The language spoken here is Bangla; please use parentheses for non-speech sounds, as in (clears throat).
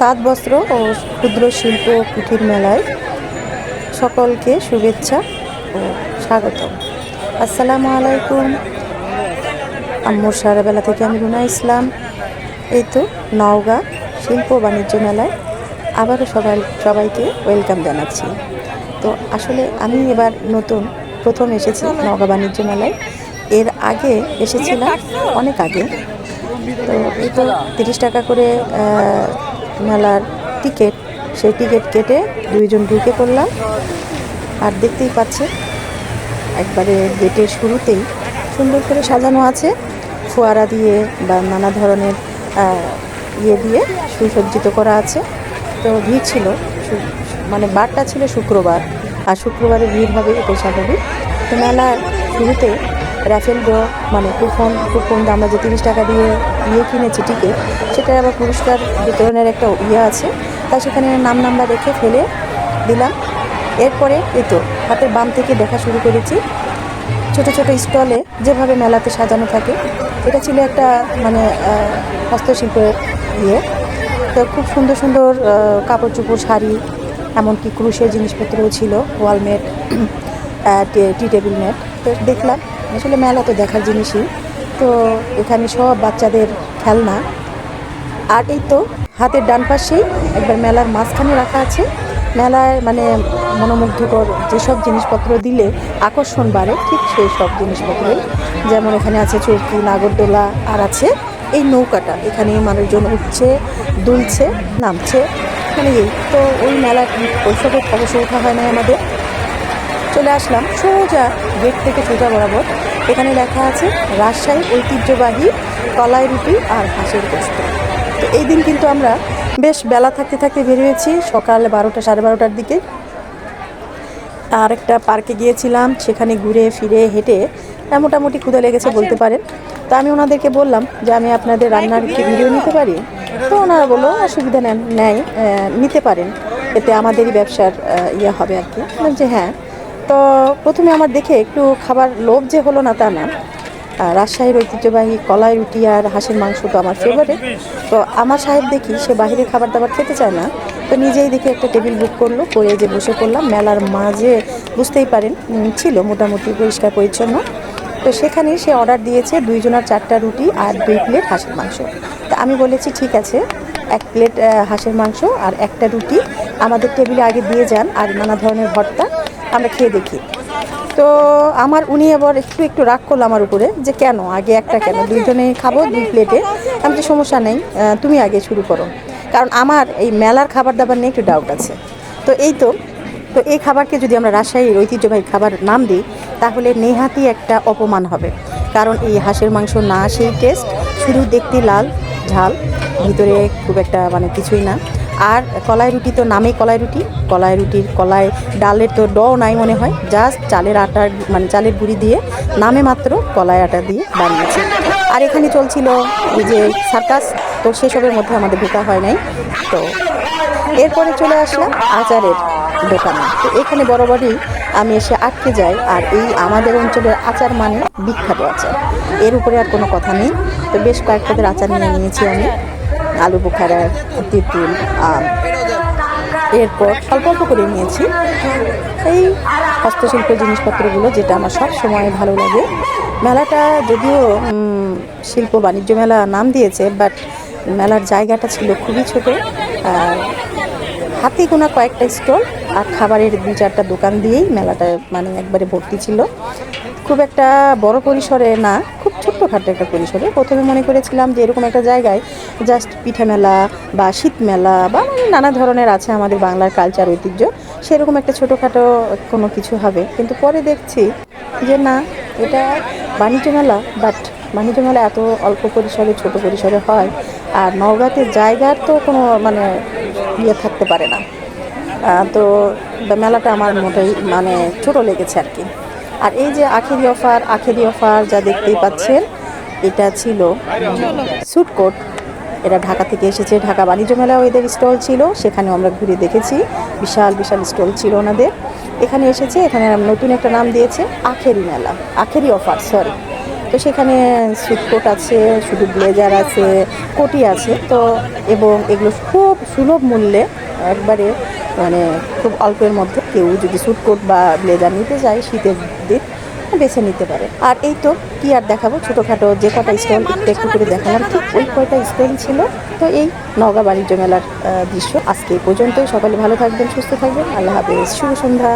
তাঁত বস্ত্র ও ক্ষুদ্র শিল্প কুটির মেলায় সকলকে শুভেচ্ছা ও স্বাগত আসসালামু আলাইকুম। আম্মুর সারাবেলা থেকে আমি রুনা ইসলাম। এই তো নওগাঁ শিল্প বাণিজ্য মেলায় আবারও সবাই, সবাইকে ওয়েলকাম জানাচ্ছি। তো আসলে আমি এবার নতুন প্রথম এসেছি নওগাঁ বাণিজ্য মেলায়। এর আগে এসেছিলাম অনেক আগে। তো এই তো তিরিশ টাকা করে মেলার টিকিট, সেই টিকিট কেটে দুইজন ঢুকে পড়লাম। আর দেখতেই পাচ্ছে একবারে গেটের শুরুতেই সুন্দর করে সাজানো আছে। ফোয়ারা দিয়ে বা নানা ধরনের ইয়ে দিয়ে সুসজ্জিত করা আছে। তো ভিড় ছিল মানে বারটা ছিল শুক্রবার। আর শুক্রবারে ভিড় হবে এটাই স্বাভাবিক তো মেলার শুরুতে র্যাফেল ড্র মানে কুপন কুপন আমরা যে তিরিশ টাকা দিয়ে ইয়ে কিনেছি টিকিট সেটার আবার পুরস্কার বিতরণের একটা ইয়ে আছে। তাই সেখানে নাম নাম্বার রেখে ফেলে দিলাম। এরপরে এই তো, হাতের বাম থেকে দেখা শুরু করেছি। ছোট ছোট স্টলে যেভাবে মেলাতে সাজানো থাকে, এটা ছিল একটা মানে হস্তশিল্পের ইয়ে। তো খুব সুন্দর সুন্দর কাপড় চোপড় শাড়ি, এমনকি ক্রুশের জিনিসপত্রও ছিল, ওয়ালমেট (clears throat) টি টেবিল ম্যাট। তো দেখলাম আসলে মেলা তো দেখার জিনিসই। তো এখানে সব বাচ্চাদের খেলনা। আর এই তো হাতের ডান পাশেই একবার মেলার মাঝখানে রাখা আছে। মেলায় মানে মনোমুগ্ধকর যেসব জিনিসপত্র দিলে আকর্ষণ বাড়ে, ঠিক সেই সব জিনিসপত্রই। যেমন এখানে আছে চৌকি, নাগরদোলা, আর আছে এই নৌকাটা। এখানে মানুষজন উঠছে, দুলছে, নামছে। মানে এই তো ওই মেলার ওইসবে অবশ্য ওঠা হয় না আমাদের। চলে আসলাম সোজা গেট থেকে সোজা বরাবর। এখানে লেখা আছে রাজশাহী ঐতিহ্যবাহী কলাই রুটি আর হাঁসের গোস্ত। তো এই দিন কিন্তু আমরা বেশ বেলা থাকতে থাকতে বেরিয়েছি সকাল বারোটা, সাড়ে বারোটার দিকে। আর একটা পার্কে গিয়েছিলাম, সেখানে ঘুরে ফিরে হেঁটে মোটামুটি ক্ষুদা লেগেছে বলতে পারেন। তো আমি ওনাদেরকে বললাম যে আমি আপনাদের রান্নার কি ভিডিও নিতে পারি? তো ওনারা বলল, অসুবিধা নেন, নেয় নিতে পারেন। এতে আমাদেরই ব্যবসার ইয়ে হবে আর কি। যে হ্যাঁ। তো প্রথমে আমার দেখে একটু খাবার লোভ যে হলো না তা না। রাজশাহীর ঐতিহ্যবাহী কলাই, রুটি আর হাঁসের মাংস তো আমার ফেভারিট তো আমার সাহেব দেখি সে বাইরে খাবার দাবার খেতে চায় না। তো নিজেই দেখে একটা টেবিল বুক করল করে যে বসে পড়লাম, মেলার মাঝে বুঝতেই পারেন ছিল মোটামুটি পরিষ্কার পরিচ্ছন্ন। তো সেখানে সে অর্ডার দিয়েছে দুইজনার চারটা রুটি আর দুই প্লেট হাঁসের মাংস। তা আমি বলেছি, ঠিক আছে, এক প্লেট হাঁসের মাংস আর একটা রুটি। আমাদের টেবিলে আগে দিয়ে যান, আর নানা ধরনের ভর্তা আমরা খেয়ে দেখি। তো আমার উনি আবার একটু একটু রাগ করল আমার উপরে যে কেন? আগে একটা কেন? দুইজনে খাব, দুই প্লেটে আমি তো সমস্যা নেই তুমি আগে শুরু করো। কারণ আমার এই মেলার খাবার দাবার নিয়ে একটু ডাউট আছে। তো এই তো তো এই খাবারকে যদি আমরা রাজশাহীর ঐতিহ্যবাহী খাবার নাম দিই, তাহলে নেহাতি একটা অপমান হবে। কারণ এই হাঁসের মাংস না, সেই টেস্ট শুধু দেখতে লাল, ঝাল, ভিতরে খুব একটা মানে কিছুই না। আর কলাই রুটি তো নামেই কলাই রুটি। কলাই রুটির কলাই ডালের তো ড নাই মনে হয়। জাস্ট চালের আটার মানে চালের গুঁড়ি দিয়ে নামে মাত্র কলাই আটা দিয়ে বানিয়েছে। আর এখানে চলছিল এই যে সার্কাস, তো সেসবের মধ্যে আমাদের ঢোকা হয় নাই। তো এরপরে চলে আসলাম আচারের দোকানে। তো এখানে বরাবরই আমি এসে আটকে যাই আর এই আমাদের অঞ্চলের আচার মানে বিখ্যাত আচার। এর উপরে আর কোনো কথা নেই। তো বেশ কয়েকটাদের আচার নিয়ে নিয়েছি আমি। আলু বোখারা, তেঁতুল, আম। এরপর অল্প অল্প করে নিয়েছি। এই হস্তশিল্প জিনিসপত্রগুলো যেটা আমার সব সময় ভালো লাগে। মেলাটা যদিও শিল্প বাণিজ্য মেলা নাম দিয়েছে বাট মেলার জায়গাটা ছিল খুবই ছোট। হাতে গোনা কয়েকটা স্টল আর খাবারের দু চারটা দোকান দিয়েই মেলাটা মানে একবারে ভর্তি ছিল। খুব একটা বড় পরিসরে না ছোট্টখাটো একটা পরিসরে প্রথমে মনে করেছিলাম যে এরকম একটা জায়গায় জাস্ট পিঠা মেলা বা শীত মেলা বা মানে নানা ধরনের আছে আমাদের বাংলার কালচার ঐতিহ্য, সেরকম একটা ছোটোখাটো কোনো কিছু হবে। কিন্তু পরে দেখছি যে না, এটা বাণিজ্য মেলা বাট বাণিজ্য মেলা এত অল্প পরিসরে, ছোট পরিসরে হয় আর নওগাঁতে জায়গার তো কোনো মানে ইয়ে থাকতে পারে না। তো মেলাটা আমার মোটেই মানে ছোট লেগেছে আর কি। আর এই যে আখেরি অফার আখেরি অফার যা দেখতেই পাচ্ছেন, এটা ছিল স্যুটকোট এরা ঢাকা থেকে এসেছে, ঢাকা বাণিজ্য মেলাও এদের স্টল ছিল, সেখানেও আমরা ঘুরে দেখেছি। বিশাল বিশাল স্টল ছিল ওনাদের। এখানে এসেছে, এখানে নতুন একটা নাম দিয়েছে, আখেরি মেলা, আখেরি অফার সরি তো সেখানে সুটকোট আছে, শুধু ব্লেজার আছে, কোটি আছে। তো এবং এগুলো খুব সুলভ মূল্যে একবারে মানে খুব অল্পের মধ্যে কেউ যদি স্যুটকোট বা ব্লেজার নিতে যায় শীতের দিন বেছে নিতে পারে। আর এই তো কি আর দেখাবো? ছোটোখাটো যে কটা স্টল একটু একটু করে দেখালাম। ঠিক ওই কয়টা স্টল ছিল। তো এই নগা বাণিজ্য মেলার দৃশ্য আজকে এই পর্যন্তই। সকালে ভালো থাকবেন, সুস্থ থাকবেন। আল্লাহ হাফেজ। শুভ সন্ধ্যা।